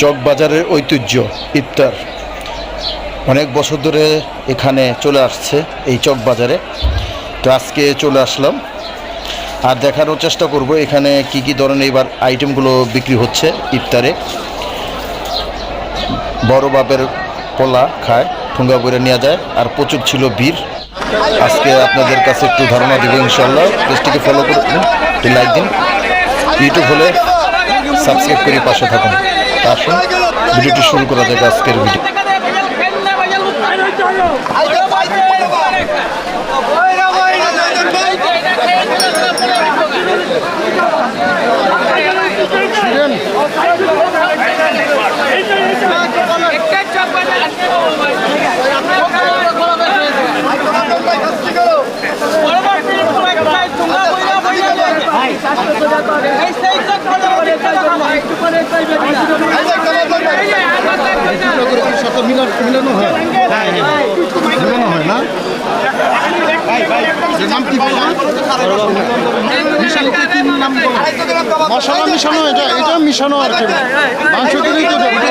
চকবাজারের ঐতিহ্য, ইফতার। অনেক বছর ধরে এখানে চলে আসছে এই চকবাজারে। তো আজকে চলে আসলাম। আর দেখানোর চেষ্টা করব এখানে কি কি ধরনের এবার আইটেমগুলো বিক্রি হচ্ছে ইফতারে। বড় বাপের পোলা খায়, ঠুঙ্গা করে নেওয়া যায়, আর প্রচুর ছিল ভিড়। আজকে আপনাদের কাছে একটু ধারণা দেবো ইনশাল্লাহ পেজটিকে ফলো করে দিন লাইক দিন। ইউটিউব হলে সাবস্ক্রাইব করে পাশে থাকুন। আসুন। ভিডিওটি শুরু করা যাক আজকের ভিডিও। মিলান হয়। মিলানো হয়। না। নাম কি কি নাম বললাম মশলা মিশানো এটা এটা মিশানো আর কি। মাংস দিলেই তো মুখে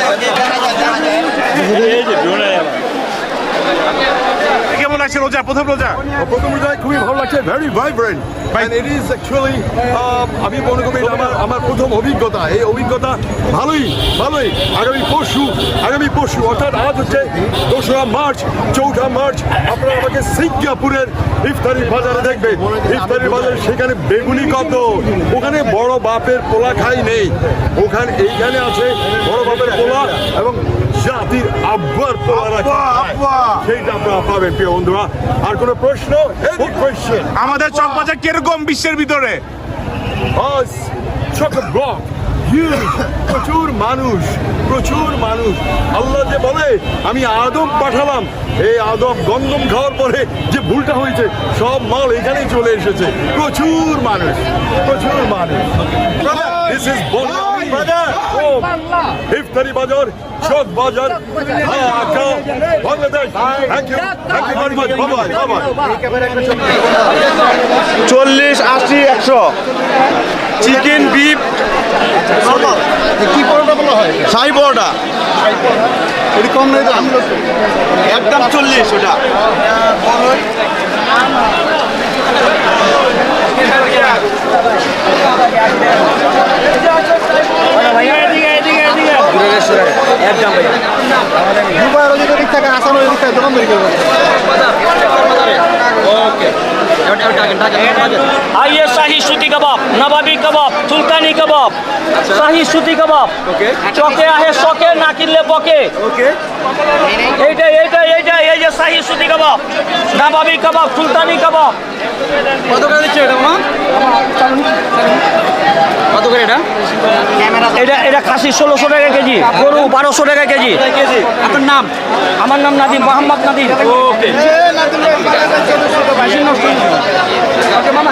লাগছে রোজা প্রথম রোজা। প্রথম রোজায় খুবই ভালো লাগছে very vibrant and it is actually আমি মনে করি আমার আমার প্রথম অভিজ্ঞতা। এই অভিজ্ঞতা ভালোই ভালোই। আগামী পরশু আগামী পরশু অর্থাৎ আজ হচ্ছে দোসরা মার্চ চৌঠা মার্চ আপনারা আমাকে সিঙ্গাপুরের ইফতারি বাজারে দেখবেন। ইফতারি বাজারে সেখানে বেগুনি কত ওখানে বড় বাপের পোলা খাই নেই। ওখানে এইখানে আছে বড় বাপের পোলা এবং জাতির আব্বার পোলা রাখা। সেইটা আপনারা পাবেন প্রিয় বন্ধুরা। আর কোনো প্রশ্ন? আমাদের চকবাজার কীরকম বিশ্বের ভিতরে? প্রচুর মানুষ প্রচুর মানুষ। আল্লাহ যে বলে আমি আদম পাঠালাম। এই আদম গন্ধম খাওয়ার পরে যে ভুলটা হয়েছে সব মাল এখানেই চলে এসেছে। প্রচুর মানুষ প্রচুর মানুষ। দিস ইজ ইফতারি বাজার Chawk Bazar. Dhaka Bangladesh. Thank you thank you very much বাবাই বাবাই চল্লিশ আশি একশো। Chicken beef. কি পরোটা বলা হয়? এটি কম নেই দাম একদম চল্লিশ ওটা দুবার টাকা আসানো এদিকে দোকান তৈরি করব। আইয়ে শাহি সুতি কাবাব নবাবি কাবাব সুলতানি কাবাব। শাহি সুতি কাবাব। চকে আহে শকে না কিনলে বকে এইটা এইটা এইটা এই যে শাহি সুতি কাবাব নবাবি কাবাব সুলতানি কাবাব। কত করে দিচ্ছে এটা এটা এটা খাসি ষোলোশো টাকা কেজি গরু বারোশো টাকা কেজি। আপনার নাম? আমার নাম নাদিম মোহাম্মদ নাদিম। ওকে। মামা।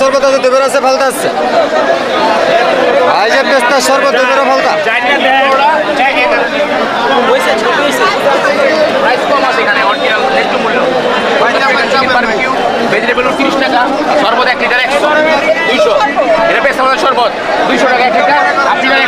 সর্বদা তো দেবের আছে ফালতা আছে আইজের পেস্তা সর্ব দেবের ফালতা ভেজিটেবল তিরিশ টাকা শরবত এক একশো দুইশো এটা পেস্তা শরবত দুইশো টাকা এক লিটার আশি টাকা